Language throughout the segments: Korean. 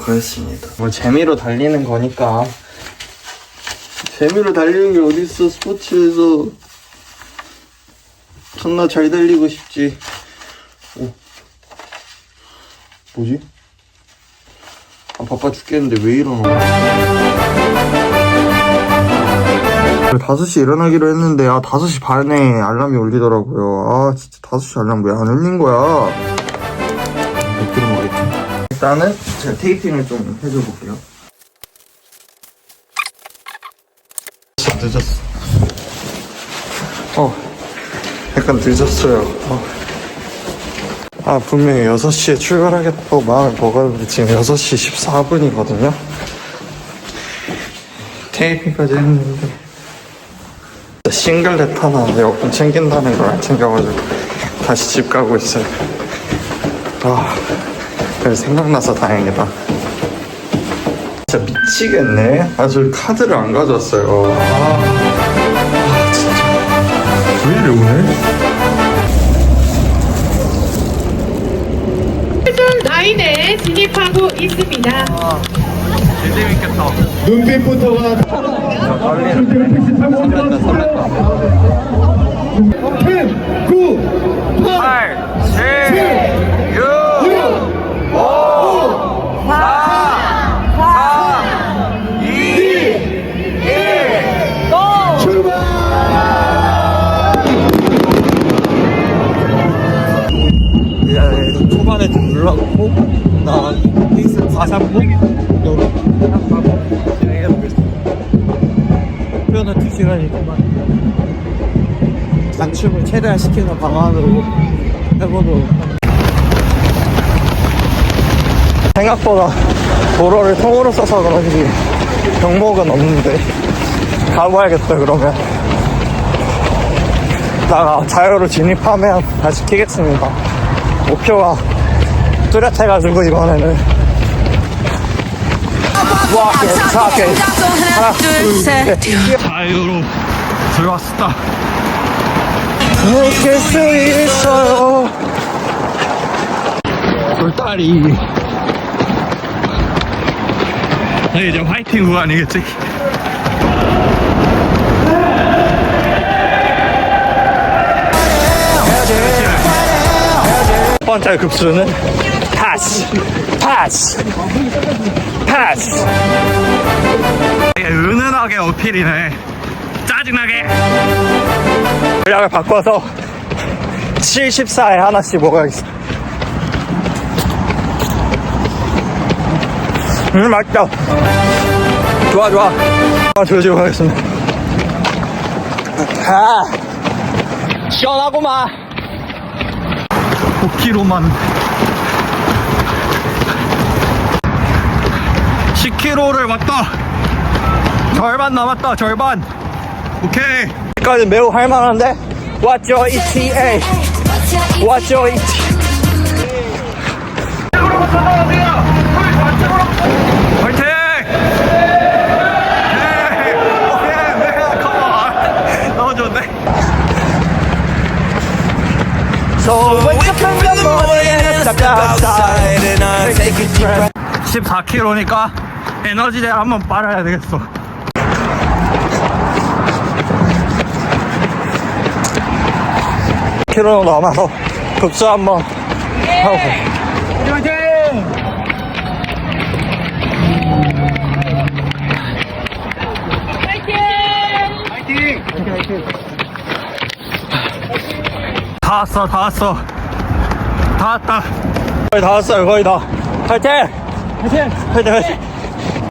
가보도록 하겠습니다. 뭐 재미로 달리는 거니까 재미로 달리는 게 어딨어 스포츠에서 존나 잘 달리고 싶지. 오. 뭐지? 아 바빠 죽겠는데 왜 이러노? 5시 일어나기로 했는데 아 5시 반에 알람이 울리더라고요 아 진짜 5시 알람 왜 안 울린 거야 일단은 제가 테이핑을 좀 해줘 볼게요. 늦었어. 어 약간 늦었어요. 어. 아 분명히 6시에 출발하겠다고 마음을 먹었는데 지금 6시 14분이거든요. 테이핑까지 했는데. 싱글렛 하나 여권 챙긴다는 걸안 챙겨가지고 다시 집 가고 있어요. 아, 그래 생각나서 다행이다. 진짜 미치겠네. 아, 저 카드를 안 가져왔어요. 아, 아 진짜. 왜 이래 오늘? 최종 라인에 진입하고 있습니다. 재밌겠다. 눈빛부터가. 10, 9, 8, 8, 7, 최대한 시키는 방안으로 해보도록 생각보다 도로를 통으로 써서 그런지 경목은 없는데 가봐야겠다 그러면. 나가 자유로 진입하면 다시 키겠습니다. 목표가 뚜렷해가지고 이번에는. 와 괜찮게 하나 둘셋. 자유로 들어왔다 느낄 수 있어요. 돌다리 이제 화이팅 구간이겠지? 첫 번째 급수는 파스 파스 파스 되게 은은하게 어필이네. 짜증나게 전략을 바꿔서 74에 하나씩 먹어야겠어. 음 맛있다. 좋아 좋아. 아 조지고 가겠습니다. 아. 시원하구만. 5km만. 10km를 왔다. 절반 남았다 절반. 오케이 여기까지 매우 할만한데 What's your ETA? What's your ETA? 화이팅! 네, 오케이, 네, 컴온. 너무 좋은데? So wake up in the morning and step outside and I take a deep breath 14km니까 에너지를 한번 빨아야 되겠어 킬로 남아서 급수 한번 하고. 다 왔어 다 왔어. 다 왔다. 거의 다 왔어요 거의 다. 화이팅! 화이팅! 화이팅 화이팅.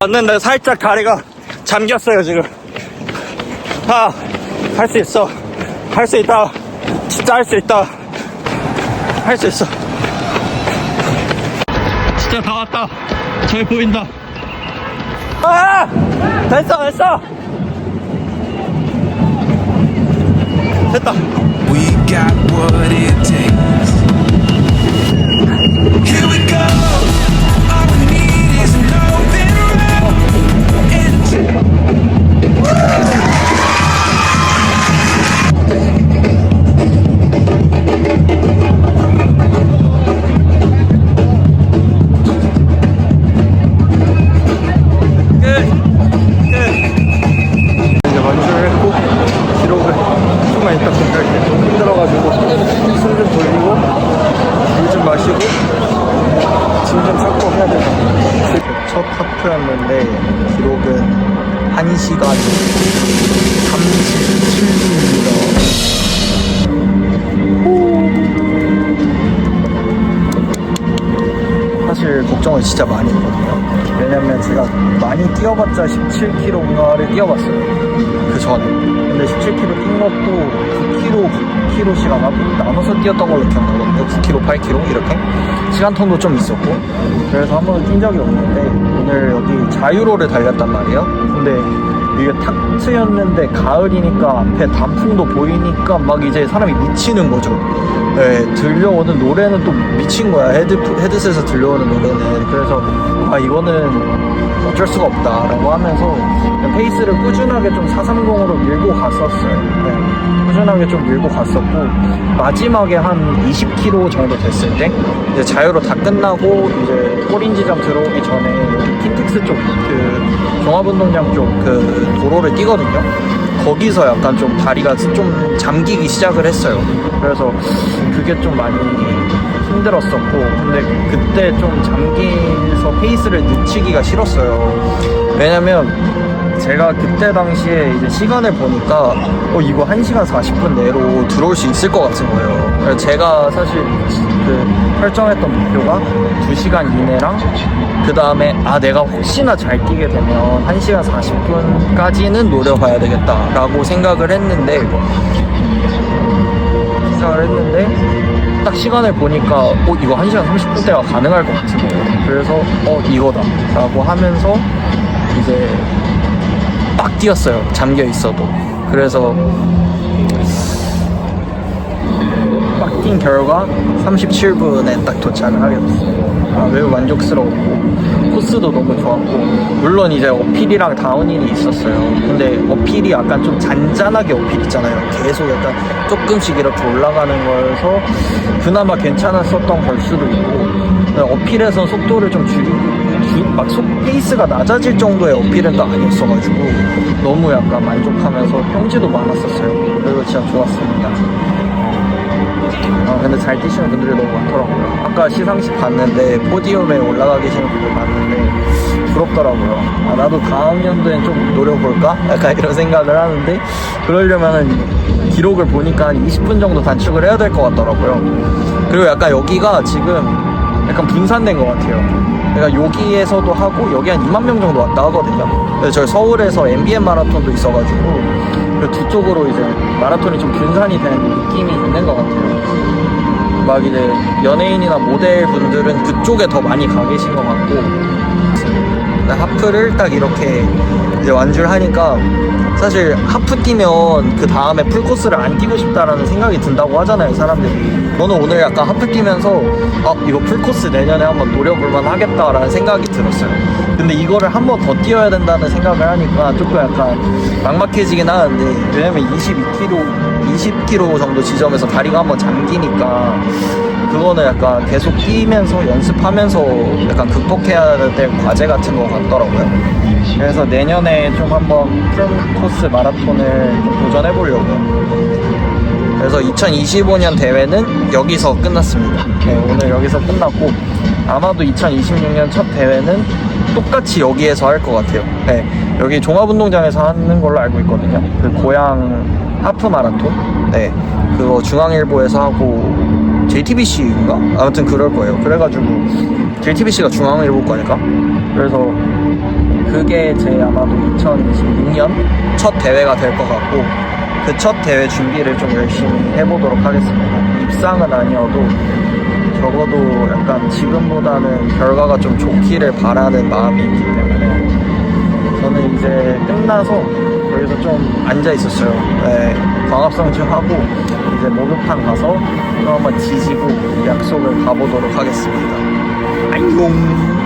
왔는데 살짝 다리가 잠겼어요 지금. 아할 수 있어. 할 수 있다 진짜 할 수 있다. 할 수 있어. 진짜 다 왔다. 잘 보인다. 아! 됐어 됐어. 됐다. We got what it takes. Here we 걱정을 진짜 많이 했거든요. 왜냐면 제가 많이 뛰어봤자 17km를 뛰어봤어요. 그 전에. 근데 17km 뛴 것도 9km, 9km 시간하고 나눠서 뛰었던 걸로 기억나거든요. 9km, 8km 이렇게. 시간통도 좀 있었고. 그래서 한 번도 뛴 적이 없는데 오늘 여기 자유로를 달렸단 말이에요. 근데 이게 탁 트였는데 가을이니까 앞에 단풍도 보이니까 막 이제 사람이 미치는 거죠. 네, 들려오는 노래는 또 미친 거야. 헤드, 헤드셋에서 들려오는 노래는. 그래서, 아, 이거는 어쩔 수가 없다 라고 하면서 그냥 페이스를 꾸준하게 좀 430으로 밀고 갔었어요. 네, 꾸준하게 좀 밀고 갔었고, 마지막에 한 20km 정도 됐을 때, 이제 자유로 다 끝나고, 이제 꼬린 지점 들어오기 전에 킨텍스 쪽, 그, 종합운동장 쪽 그 도로를 뛰거든요. 거기서 약간 좀 다리가 좀 잠기기 시작을 했어요. 그래서 그게 좀 많이 힘들었었고, 근데 그때 좀 잠기서 페이스를 늦추기가 싫었어요. 왜냐면 제가 그때 당시에 이제 시간을 보니까 어 이거 1시간 40분 내로 들어올 수 있을 것 같은 거예요. 제가 사실 그 설정했던 목표가 2시간 이내랑 그 다음에 아 내가 혹시나 잘 뛰게 되면 1시간 40분까지는 노려봐야 되겠다 라고 생각을 했는데 생각을 했는데 딱 시간을 보니까 어 이거 1시간 30분대가 가능할 것 같은 거예요. 그래서 어 이거다 라고 하면서 이제 막 뛰었어요. 잠겨 있어도. 그래서 막 뛴 결과 37분에 딱 도착을 하게 됐어요. 아, 매우 만족스러웠고 코스도 너무 좋았고 물론 이제 어필이랑 다운힐이 있었어요. 근데 어필이 약간 좀 잔잔하게 어필 있잖아요. 계속 약간 조금씩 이렇게 올라가는 거여서 그나마 괜찮았었던 걸 수도 있고 어필에서 속도를 좀 줄이고 막속 페이스가 낮아질 정도의 어필은 또 아니었어가지고 너무 약간 만족하면서 평지도 많았었어요. 그래서 진짜 좋았습니다. 아, 근데 잘 뛰시는 분들이 너무 많더라고요. 아까 시상식 봤는데 포디움에 올라가 계시는 분들 봤는데 부럽더라고요. 아, 나도 다음 연도엔 좀 노려볼까? 약간 이런 생각을 하는데 그러려면은 기록을 보니까 한 20분 정도 단축을 해야 될 것 같더라고요. 그리고 약간 여기가 지금 약간 분산된 것 같아요. 그러니까 여기에서도 하고 여기 한 2만 명 정도. 근데 저희 서울에서 MBN 마라톤도 있어가지고 그 두 쪽으로 이제 마라톤이 좀 분산이 되는 느낌이 있는 것 같아요. 막 이제 연예인이나 모델 분들은 그쪽에 더 많이 가 계신 것 같고 하프를 딱 이렇게 이제 완주를 하니까 사실 하프 뛰면 그 다음에 풀코스를 안 뛰고 싶다라는 생각이 든다고 하잖아요 사람들이 저는 오늘 약간 하프 뛰면서 아 이거 풀코스 내년에 한번 노려볼만 하겠다라는 생각이 들었어요 근데 이거를 한번 더 뛰어야 된다는 생각을 하니까 조금 약간 막막해지긴 하는데 왜냐면 22km 20km 정도 지점에서 다리가 한번 잠기니까 그거는 약간 계속 뛰면서 연습하면서 약간 극복해야 될 과제 같은 것 같더라고요. 그래서 내년에 좀 한번 풀 코스 마라톤을 좀 도전해 보려고요. 그래서 2025년 대회는 여기서 끝났습니다. 네, 오늘 여기서 끝났고 아마도 2026년 첫 대회는 똑같이 여기에서 할 것 같아요. 네, 여기 종합운동장에서 하는 걸로 알고 있거든요. 그 고향 하프 마라톤. 네, 그거 중앙일보에서 하고 JTBC인가? 아무튼 그럴 거예요. 그래가지고 JTBC가 중앙일보 거니까. 그래서 그게 제 아마도 2026년 첫 대회가 될 것 같고 그 첫 대회 준비를 좀 열심히 해보도록 하겠습니다. 입상은 아니어도 적어도 약간 지금보다는 결과가 좀 좋기를 바라는 마음이 있기 때문에 저는 이제 끝나서 여기서 좀 앉아 있었어요. 네, 광합성층 하고 이제 목욕탕 가서 또 한번 지지고 약속을 가보도록 하겠습니다. 안녕.